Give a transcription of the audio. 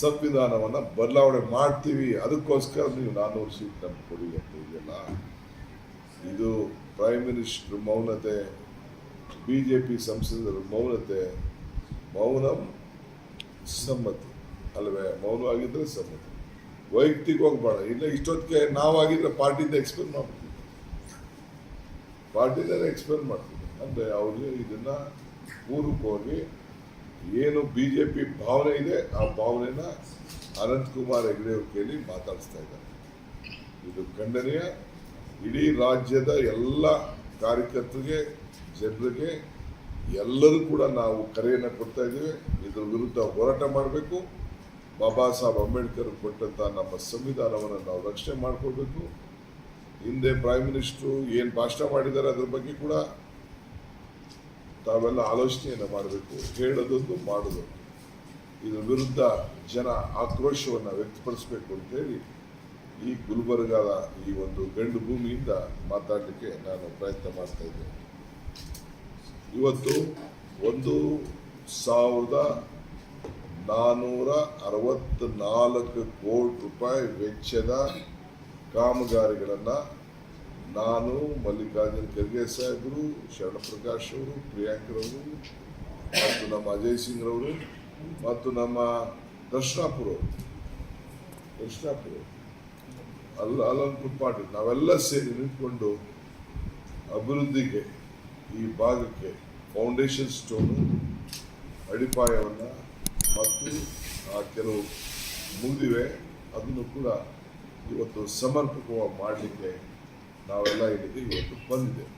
ಸಂವಿಧಾನವನ್ನು ಬದಲಾವಣೆ ಮಾಡ್ತೀವಿ. ಅದಕ್ಕೋಸ್ಕರ ನೀವು ನಾನ್ನೂರು ಸೀಟ್ ನಮ್ಗೆ ಕೊಡಿ ಅಂತ ಇದೆಯಲ್ಲ. ಇದು ಪ್ರೈಮ್ ಮಿನಿಸ್ಟರ್ ಮೌನತೆ ಬಿ ಜೆ ಪಿ ಸಂಸದರ ಮೌನತೆ, ಮೌನಂ ಸಮ್ಮತಿ. ಅಲ್ವೇ? ಮೌನವಾಗಿದ್ದರೆ ಸಮ್ಮತಿ. ವೈಯಕ್ತಿಕ ಹೋಗ್ಬೇಡ ಇಲ್ಲ ಇಷ್ಟೊತ್ತಿಗೆ ನಾವಾಗಿದ್ದರೆ ಪಾರ್ಟಿಯಿಂದ ಎಕ್ಸ್ಪ್ಲೇನ್ ಮಾಡ್ತೀವಿ ಪಾರ್ಟಿಯಿಂದ ಎಕ್ಸ್ಪ್ಲೇನ್ ಮಾಡ್ತೀವಿ. ಅಂದರೆ ಅವ್ರಿಗೆ ಊರಿಗೆ ಪೂರ್ವಕವಾಗಿ ಏನು ಬಿ ಜೆ ಪಿ ಭಾವನೆ ಇದೆ, ಆ ಭಾವನೆನ ಅನಂತಕುಮಾರ್ ಹೆಗ್ಡೆ ಅವ್ರ ಕೇಳಿ ಮಾತಾಡಿಸ್ತಾ ಇದ್ದಾರೆ. ಇದು ಖಂಡನೀಯ. ಇಡೀ ರಾಜ್ಯದ ಎಲ್ಲ ಕಾರ್ಯಕರ್ತರಿಗೆ, ಜನರಿಗೆ, ಎಲ್ಲರೂ ಕೂಡ ನಾವು ಕರೆಯನ್ನು ಕೊಡ್ತಾ ಇದ್ದೀವಿ. ಇದ್ರ ವಿರುದ್ಧ ಹೋರಾಟ ಮಾಡಬೇಕು. ಬಾಬಾ ಸಾಹೇಬ್ ಅಂಬೇಡ್ಕರ್ ಕೊಟ್ಟಂತ ನಮ್ಮ ಸಂವಿಧಾನವನ್ನು ನಾವು ರಕ್ಷಣೆ ಮಾಡ್ಕೊಳ್ಬೇಕು. ಹಿಂದೆ ಪ್ರೈಮ್ ಮಿನಿಸ್ಟ್ರು ಏನು ಭಾಷಣ ಮಾಡಿದ್ದಾರೆ ಅದ್ರ ಬಗ್ಗೆ ಕೂಡ ತಾವೆಲ್ಲ ಆಲೋಚನೆಯನ್ನು ಮಾಡಬೇಕು, ಹೇಳೋದೊಂದು ಮಾಡೋದು. ಇದರ ವಿರುದ್ಧ ಜನ ಆಕ್ರೋಶವನ್ನು ವ್ಯಕ್ತಪಡಿಸಬೇಕು ಅಂತೇಳಿ ಈ ಗುಲ್ಬರ್ಗಾದ ಈ ಒಂದು ಗಂಡು ಭೂಮಿಯಿಂದ ಮಾತಾಡಲಿಕ್ಕೆ ನಾನು ಪ್ರಯತ್ನ ಮಾಡ್ತಾ ಇದ್ದೇನೆ. ಇವತ್ತು ಒಂದು ಸಾವಿರದ ನಾನ್ನೂರ ಅರವತ್ತ್ನಾಲ್ಕು ಕೋಟಿ ರೂಪಾಯಿ ವೆಚ್ಚದ ಕಾಮಗಾರಿಗಳನ್ನು ನಾನು ಮಲ್ಲಿಕಾರ್ಜುನ್ ಖರ್ಗೆ ಸಾಹೇಬರು, ಶರಣಪ್ರಕಾಶ್ ಅವರು ಪ್ರಿಯಾಂಕರವರು ಮತ್ತು ನಮ್ಮ ಅಜಯ್ ಸಿಂಗ್ ರವರು, ಮತ್ತು ನಮ್ಮ ದರ್ಶನಾಪುರ ದರ್ಶನಾಪುರ. ಅಲ್ಲ, ಅಲ್ಲೊಂದು ಪಾಟೀಲ್ ನಾವೆಲ್ಲ ಸೇರಿ ನಿಂತ್ಕೊಂಡು ಅಭಿವೃದ್ಧಿಗೆ, ಈ ಭಾಗಕ್ಕೆ ಫೌಂಡೇಶನ್ ಸ್ಟೋನು ಅಡಿಪಾಯವನ್ನು ಮತ್ತು ಆ ಕೆಲವು ಮುಗಿದಿವೆ ಅದನ್ನು ಕೂಡ ಇವತ್ತು ಸಮರ್ಪಕವಾಗಿ ಮಾಡಲಿಕ್ಕೆ ನಾವೆಲ್ಲ ಇಲ್ಲಿಗೆ ಇವತ್ತು ಬಂದಿದ್ದೇವೆ.